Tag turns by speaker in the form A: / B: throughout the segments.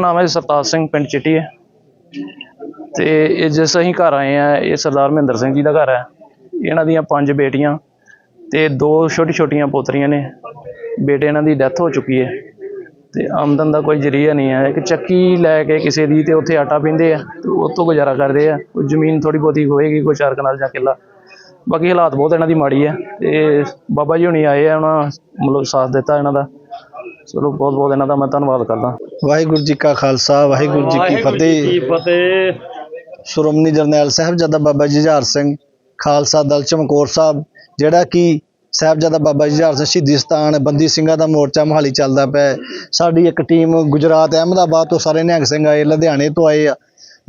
A: ਨਾਮ ਹੈ ਸਰਤਾਜ ਸਿੰਘ, ਪਿੰਡ ਚਿੱਟੀ ਹੈ। ਤੇ ਇਹ ਜਿਸ ਅਸੀਂ ਘਰ ਆਏ ਆ ਇਹ ਸਰਦਾਰ ਮਹਿੰਦਰ ਸਿੰਘ ਜੀ ਦਾ ਘਰ ਹੈ। ਇਹਨਾਂ ਦੀਆਂ ਪੰਜ ਬੇਟੀਆਂ ਤੇ ਦੋ ਛੋਟੀ ਛੋਟੀਆਂ ਪੋਤਰੀਆਂ ਨੇ। ਬੇਟੇ ਇਹਨਾਂ ਦੀ ਡੈਥ ਹੋ ਚੁੱਕੀ ਹੈ। ਤੇ ਆਮਦਨ ਦਾ ਕੋਈ ਜਰੀਆ ਨਹੀਂ ਹੈ। ਇੱਕ ਚੱਕੀ ਲੈ ਕੇ ਕਿਸੇ ਦੀ ਤੇ ਉੱਥੇ ਆਟਾ ਪੀਂਦੇ ਆ ਤੇ ਉਹ ਤੋਂ ਗੁਜ਼ਾਰਾ ਕਰਦੇ ਆ। ਕੋਈ ਜ਼ਮੀਨ ਥੋੜੀ ਬਹੁਤੀ ਹੋਏਗੀ, ਕੋਈ ਚਾਰ ਕਨਾਲ ਜਾਂ ਕਿੱਲਾ। ਬਾਕੀ ਹਾਲਾਤ ਬਹੁਤ ਇਹਨਾਂ ਦੀ ਮਾੜੀ ਹੈ। ਤੇ ਬਾਬਾ ਜੀ ਹੁਣੀ ਆਏ ਆ, ਉਹਨਾਂ ਮਤਲਬ ਸਾਥ ਦਿੱਤਾ ਇਹਨਾਂ ਦਾ। ਚਲੋ ਬਹੁਤ ਬਹੁਤ ਇਹਨਾਂ ਦਾ ਮੈਂ ਧੰਨਵਾਦ ਕਰਦਾ।
B: ਵਾਹਿਗੁਰੂ ਜੀ ਕਾ ਖਾਲਸਾ ਵਾਹਿਗੁਰੂ ਜੀ ਕੀ ਫਤਿਹ।
A: ਫਤਿਹ।
B: ਸ਼੍ਰੋਮਣੀ ਜਰਨੈਲ ਸਾਹਿਬਜ਼ਾਦਾ ਬਾਬਾ ਜੁਝਾਰ ਸਿੰਘ ਖਾਲਸਾ ਦਲ ਚਮਕੌਰ ਸਾਹਿਬ ਜਿਹੜਾ ਕਿ ਸਾਹਿਬਜ਼ਾਦਾ ਬਾਬਾ ਜੁਝਾਰ ਸਿੰਘ ਸ਼ਹੀਦੀ ਸਥਾਨ ਬੰਦੀ ਸਿੰਘਾਂ ਦਾ ਮੋਰਚਾ ਮੋਹਾਲੀ ਚੱਲਦਾ ਪਿਆ। ਸਾਡੀ ਇੱਕ ਟੀਮ ਗੁਜਰਾਤ ਅਹਿਮਦਾਬਾਦ ਤੋਂ ਸਾਰੇ ਨਿਹੰਗ ਸਿੰਘ ਆਏ ਲੁਧਿਆਣੇ ਤੋਂ ਆਏ ਆ।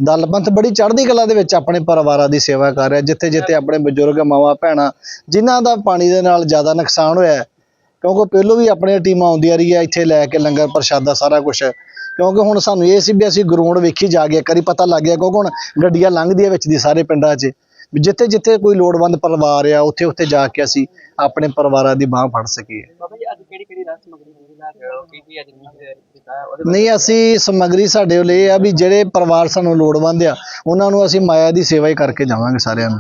B: ਦਲਪੰਥ ਬੜੀ ਚੜ੍ਹਦੀ ਕਲਾ ਦੇ ਵਿੱਚ ਆਪਣੇ ਪਰਿਵਾਰਾਂ ਦੀ ਸੇਵਾ ਕਰ ਰਿਹਾ ਜਿੱਥੇ ਜਿੱਥੇ ਆਪਣੇ ਬਜ਼ੁਰਗ ਮਾਵਾਂ ਭੈਣਾਂ ਜਿਨ੍ਹਾਂ ਦਾ ਪਾਣੀ ਦੇ ਨਾਲ ਜ਼ਿਆਦਾ ਨੁਕਸਾਨ ਹੋਇਆ ਕਿਉਂਕਿ ਪਹਿਲੋਂ ਵੀ ਆਪਣੀਆਂ ਟੀਮਾਂ ਆਉਂਦੀਆਂ ਰਹੀਆਂ ਇੱਥੇ ਲੈ ਕੇ ਲੰਗਰ ਪ੍ਰਸ਼ਾਦਾ ਸਾਰਾ ਕੁਝ ਕਿਉਂਕਿ ਹੁਣ ਸਾਨੂੰ ਇਹ ਸੀ ਵੀ ਅਸੀਂ ਗਰਾਊਂਡ ਵੇਖੀ ਜਾ ਕੇ ਕਰੀ ਪਤਾ ਲੱਗ ਗਿਆ ਕਿਉਂਕਿ ਹੁਣ ਗੱਡੀਆਂ ਲੰਘਦੀਆਂ ਵਿੱਚ ਦੀ ਸਾਰੇ ਪਿੰਡਾਂ 'ਚ। ਜਿੱਥੇ ਜਿੱਥੇ ਕੋਈ ਲੋੜਵੰਦ ਪਰਿਵਾਰ ਆ ਉੱਥੇ ਉੱਥੇ ਜਾ ਕੇ ਅਸੀਂ ਆਪਣੇ ਪਰਿਵਾਰਾਂ ਦੀ ਬਾਹ ਫੜ ਸਕੀਏ।
C: ਨਹੀਂ
B: ਅਸੀਂ ਸਮੱਗਰੀ ਸਾਡੇ ਇਹ ਆ ਵੀ ਜਿਹੜੇ ਪਰਿਵਾਰ ਸਾਨੂੰ ਲੋੜਵੰਦ ਆ ਉਹਨਾਂ ਨੂੰ ਅਸੀਂ ਮਾਇਆ ਦੀ ਸੇਵਾ ਹੀ ਕਰਕੇ ਜਾਵਾਂਗੇ ਸਾਰਿਆਂ ਨੂੰ।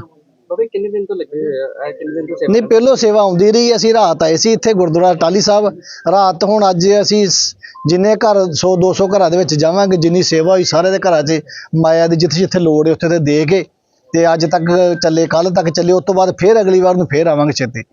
C: ਬਾਬਾ ਜੀ ਕਿੰਨੇ ਦਿਨ ਤੋਂ ਲੱਗੇ ਹੋਏ ਆ ਇਹ ਕਿੰਨੇ ਦਿਨ ਤੋਂ ਸੇਵਾ
B: ਨਹੀਂ ਪਹਿਲੋਂ ਸੇਵਾ ਆਉਂਦੀ ਰਹੀ ਅਸੀਂ ਰਾਤ ਆਏ ਸੀ ਇੱਥੇ ਗੁਰਦੁਆਰਾ ਟਾਲੀ ਸਾਹਿਬ। ਰਾਤ ਹੁਣ ਅੱਜ ਅਸੀਂ ਜਿੰਨੇ ਘਰ 100 200 ਘਰਾਂ ਦੇ ਵਿੱਚ ਜਾਵਾਂਗੇ ਜਿੰਨੀ ਸੇਵਾ ਹੋਈ ਸਾਰੇ ਦੇ ਘਰਾਂ 'ਚ ਮਾਇਆ ਦੀ ਜਿੱਥੇ ਜਿੱਥੇ ਲੋੜ ਹੈ ਉੱਥੇ ਤੇ ਦੇ ਕੇ ਤੇ ਅੱਜ ਤੱਕ ਚੱਲੇ ਕੱਲ ਤੱਕ ਚੱਲੇ ਉਸ ਤੋਂ ਬਾਅਦ ਫੇਰ ਅਗਲੀ ਵਾਰ ਨੂੰ ਫੇਰ ਆਵਾਂਗੇ ਛੇਤੀ।